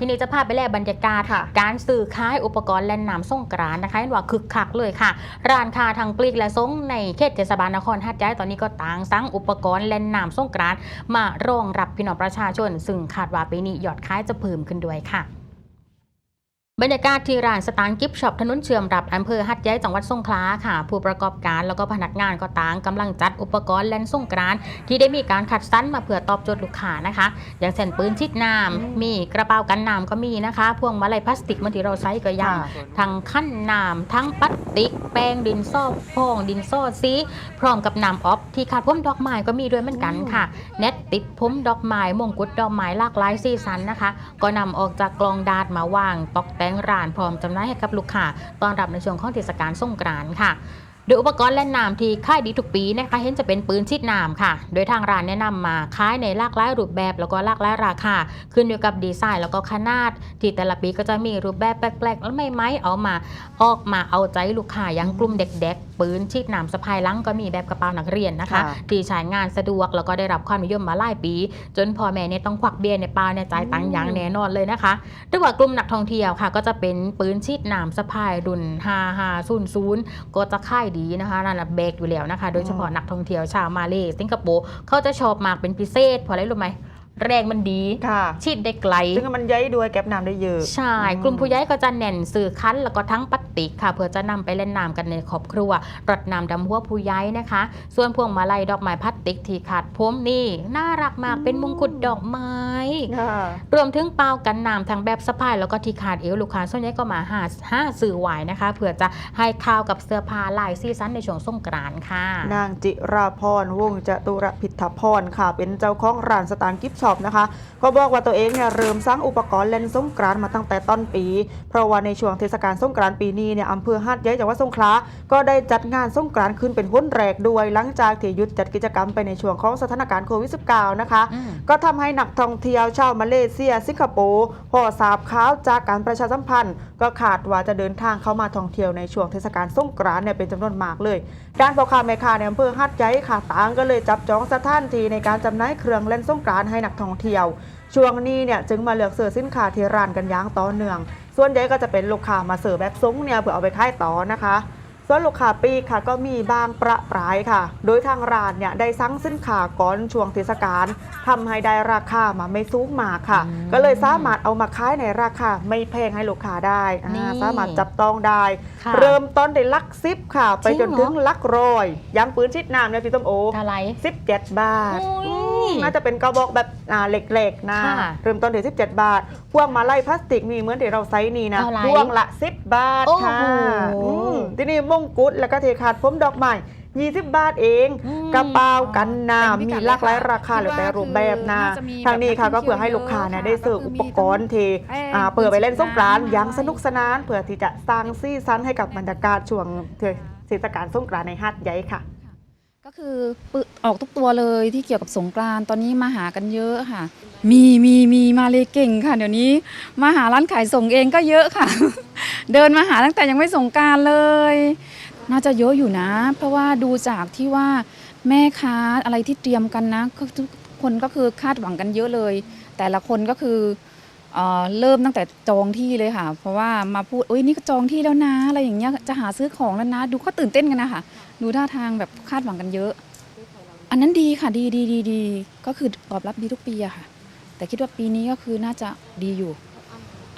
ทีนี้จะพาไปแลบรรยากาศค่ะการสื่อขายอุปกรณ์แล่นน้ำส่งกรานต์นะคะเห็นว่าคึกคักเลยค่ะ ร้านค้าทางปลีกและส่งในเขตเทศบาลนครหัดใหญ่ตอนนี้ก็ต่างสั่งอุปกรณ์แล่นน้ำส่งกรานต์มารองรับพี่น้องประชาชน ซึ่งคาดว่าปีนี้ยอดขายจะเพิ่มขึ้นด้วยค่ะ บรรยากาศที่ร้านสตางค์กิฟช็อปถนนเชื่อมรับอำเภอหัดใหญ่จังหวัดสงขลาค่ะ ผู้ประกอบการแล้วก็พนักงานก็ต่างกำลังจัดอุปกรณ์แล่นส่งกรานต์ที่ได้มีการคัดสรรมาเพื่อตอบโจทย์ลูกค้านะคะ อย่างเช่นปืนชิดน้ำมีกระเป๋ากันน้ำก็มีนะคะ พวงมาลัยพลาสติกบางทีเราใช้ก็ยังค่ะทั้งขั้นน้ำทั้งพลาสติก แป้งดินซ่อพองดินซ่อซีพร้อมกับน้ำออฟที่ขาดพุ่มดอกไม้ก็มีด้วยเหมือนกันค่ะ เน็ตติดพุ่มดอกไม้มงกุฎดอกไม้หลากหลายสีสันนะคะ ก็นำออกจากกลองดาดมาวางตกแต่งร้านพร้อมจำหน่ายให้กับลูกค้าต้อนรับในช่วงของเทศกาลสงกรานต์ค่ะ โดยอุปกรณ์เล่นน้ำที่ค่ายดีทุกปีนะคะเห็นจะเป็นปืนชิดน้ำค่ะ โดยทางร้านแนะนำมาขายในหลากหลายรูปแบบแล้วก็หลากหลายราคาขึ้นอยู่กับดีไซน์แล้วก็ขนาด ที่แต่ละปีก็จะมีรูปแบบแปลกๆแล้วไม่ไม้เอามาออกมาเอาใจลูกค้าอย่างกลุ่มเด็ก ๆ ปืนชิดน้ำสะพายหลังก็มีแบบกระเป๋านักเรียนนะคะค่ะที่ใช้งานสะดวกแล้วก็ได้รับความนิยมมาหลายปี จนพ่อแม่เนี่ยต้องควักเบียร์ในเปล่าเนี่ยจ่ายตังค์อย่างแน่นอนเลยนะคะหรือว่ากลุ่มนักท่องเที่ยวค่ะ ก็จะเป็นปืนชีดน้ำสะพายรุ่น 5 5 0 0ก็จะค่ายดีนะคะนั่นนะเบรกอยู่แล้วนะคะ โดยเฉพาะนักท่องเที่ยวชาวมาเลสิงคโปร์เขาจะชอบมากเป็นพิเศษเพราะอะไรรู้ไหม แรงมันดีค่ะชีดได้ไกลซึ่งมันย้ายด้วยแก็บน้ำได้เยอะ ใช่อืมกลุ่มผู้ใหญ่ก็จะแน่นสื่อคั้น แล้วก็ทั้งปฏิกค่ะ เพื่อจะนำไปเล่นน้ำกันในครอบครัวรดน้ำดำหัวผู้ใหญ่นะคะ ส่วนพวงมาลัยดอกไม้พลาสติกที่ขาดผมนี่น่ารักมากเป็นมงกุฎดอกไม้ค่ะรวมถึงเปล่ากันน้ำทั้งแบบสะพายแล้วก็ที่ขาดเอวลูกค้าส่วนใหญ่ก็มาหาห้าสื่อไหวนะคะ เพื่อจะให้ข้าวกับเสื้อผ้าลายซีซันในช่วงสงกรานต์ค่ะ นางจิราพรวงศ์จตุรพิทธพรค่ะ เป็นเจ้าของร้านสตางค์กิฟต์ช็อปนะคะ ก็บอกว่าตัวเองเนี่ยเริ่มสร้างอุปกรณ์เล่นสงกรานต์มาตั้งแต่ต้นปี เพราะว่าในช่วงเทศกาลสงกรานต์ปีนี้เนี่ยอำเภอหาดใหญ่จังหวัดสงขลาก็ได้จัดงานสงกรานต์ขึ้นเป็นหุ้นแรกด้วยหลังจากที่หยุดจัดกิจกรรมไปในช่วงของสถานการณ์โควิด -19 นะคะอืมก็ทำให้นักท่องเที่ยวชาวมาเลเซีย สิงคโปร์พอทราบข่าวจากการประชาสัมพันธ์ ก็ขาดว่าจะเดินทางเข้ามาท่องเที่ยวในช่วงเทศกาลสงกรานต์เนี่ยเป็นจำนวนมากเลย ด้านพ่อค้าแม่ค้าในอำเภอหัดใหญ่ค่ะต่างก็เลยจับจองสถานที่ในการจำหน่ายเครื่องเล่นสงกรานต์ให้นักท่องเที่ยว ช่วงนี้เนี่ยจึงมาเลือกเสือสินค้าที่ร้านกันอย่างต่อเนื่อง ส่วนใหญ่ก็จะเป็นลูกค้ามาเสิร์ฟแบบซุ้งเนี่ยเพื่อเอาไปขายต่อนะคะ ส่วนลูกค้าปีกค่ะก็มีบางประปรายค่ะ โดยทางร้านเนี่ยได้สั่งสินค้าก่อนช่วงเทศกาลทำให้ได้ราคามาไม่สูงมากค่ะอืมก็เลยสามารถเอามาขายในราคาไม่แพงให้ลูกค้าได้อ่านี่สามารถจับต้องได้ค่ะเริ่มต้นในลักซิบค่ะ ไปจริจงนเหรอถึงลักร้อยยางปืนชิดน้ำเนี่ยพี่ต้มโออะไร17บาทโอ้ยอืม น่าจะเป็นกระบอกแบบอ่าเหล็กๆนะค่ะเริ่มต้นที่17 บาทพวงมาลัยพลาสติกนี่เหมือนที่เราไซส์นี่นะเท่าไหร่พวงละ 10 บาทโอ้โหค่ะอืมที่นี่มงกุฎแล้วก็เทขาดผมดอกไม้20 บาทเองอืมกระเป๋ากันน้ำเต็มพิมีกัดหลากหลายเลยค่ะราคาคิดหรือว่าแต่รูปแบบนะคือน่าจะมีทางนี้ค่ะแบบก็เพื่อให้นักท่ลูองกเที่ค้ายวเนี่ยเยอะได้ซื้อค่ะอุปกรณ์ที่เอ่ออ่าเปิดไปเล่นสงกรานต์น้ำอยังสนุกสนานเพื่อที่จะสร้างซีซันให้กับบรรยากาศช่วงเทศกาลสงกรานต์ในฮัดใหญ่ค่ะ ก็คือออกทุกตัวเลยที่เกี่ยวกับสงกรานตอนนี้มาหากันเยอะค่ะ มีมีมีมาเลยเก่งค่ะ เดี๋ยวนี้มาหาร้านขายส่งเองก็เยอะค่ะ เดินมาหาตั้งแต่ยังไม่สงกรารเลย น่าจะเยอะอยู่นะ เพราะว่าดูจากที่ว่าแม่ค้าอะไรที่เตรียมกันนะทุกคนก็คือคาดหวังกันเยอะเลย แต่ละคนก็คือ เอ่อเริ่มตั้งแต่จองที่เลยค่ะ เพราะว่ามาพูดเอ้ยนี่ก็จองที่แล้วนะอะไรอย่างเงี้ยจะหาซื้อของแล้วนะ ดูเขาตื่นเต้นกันนะคะดูท่าทางแบบคาดหวังกันเยอะ อันนั้นดีค่ะดีดีดีดีก็คือตอบรับดีทุกปีอะค่ะ แต่คิดว่าปีนี้ก็คือน่าจะดีอยู่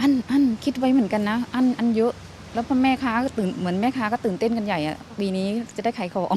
อันอันคิดไว้เหมือนกันนะ อันอันเยอะ แล้วพ่อแม่ค้าก็ตื่นเหมือนแม่ค้าก็ตื่นเต้นกันใหญ่อะปีนี้จะได้ขายของ